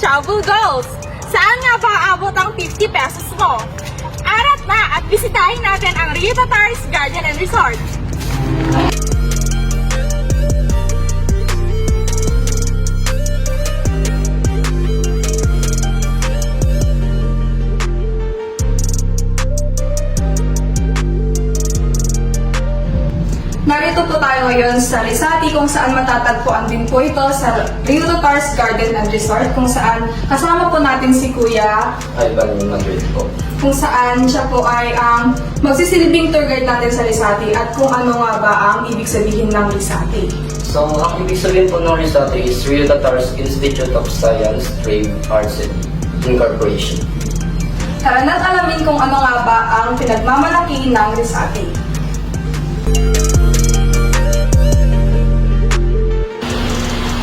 travel goals. Saan nga ba aabot ang 50 pesos mo? Arat na at bisitahin natin ang Rio Tatars Garden and Resort. Narito po tayo ngayon sa Risati kung saan matatagpuan din po ito sa Rio Tatars Garden and Resort kung saan kasama po natin si Kuya Ivan Madrid po. kung saan siya po ay ang magsisilbing tour guide natin sa Risati at kung ano nga ba ang ibig sabihin ng Risati. So, ang ibig sabihin po ng Risate is Rio Tatars Institute of Science, Trade, Arts, and Incorporation. Tara na't alamin kung ano nga ba ang pinagmamalaki ng Risati.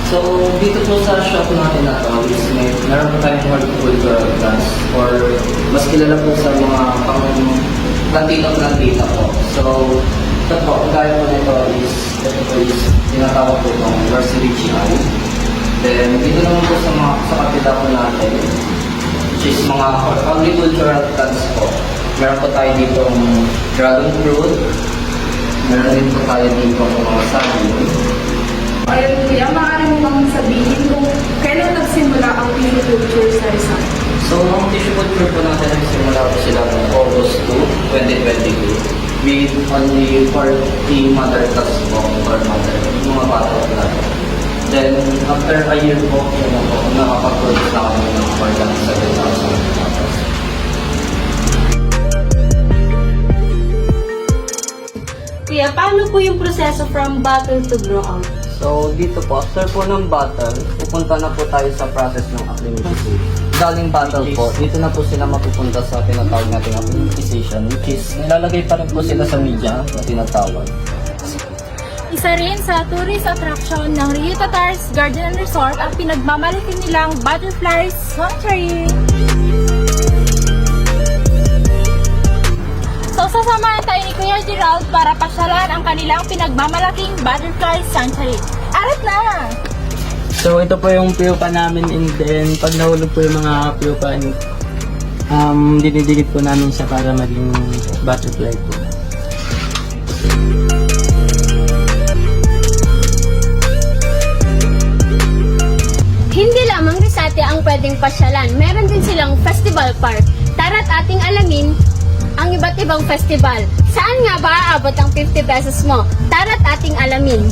So, dito po sa shop natin na to, is may, meron po tayong horticultural plants or mas kilala po sa mga pang plantita plantita po. So, ito po, ang gaya po nito is, ito po is, tinatawag po itong Versirichian. Then, dito naman po sa mga sa kapita po natin, which is mga agricultural plants po. Meron po tayo dito dragon fruit, meron din po tayo dito mga saging, Ayun kuya, maaari mo bang sabihin kung kailan nagsimula ang culture sa Risati? So, culture po natin nagsimula po sila noong August 2, 2022 with only 40 mother class po or mother, yung mga bata po natin. Then, after a year po, yun na po, nakapag-produce na kami ng more than 7,000 bottles. Kuya, paano po yung proseso from bottle to grow out? So, dito po, after po ng battle, pupunta na po tayo sa process ng acclimatization. Galing battle po, dito na po sila mapupunta sa tinatawag nating acclimatization, which is nilalagay pa rin po sila sa media na tinatawag. Isa rin sa tourist attraction ng Rio Tatars Garden and Resort ang pinagmamalaki nilang Butterfly Sanctuary. So sasamahan tayo ni Kuya Gerald para pasyalan ang kanilang pinagmamalaking Butterfly Sanctuary. Arat na! So ito po yung pupa namin and then pag nahulog po yung mga pupa, um, dinidikit po namin siya para maging butterfly po. Hindi lamang Risate ang pwedeng pasyalan, meron din silang festival park. Tara't ating alamin ang iba't ibang festival. Saan nga ba aabot ang 50 pesos mo? Tara't ating alamin.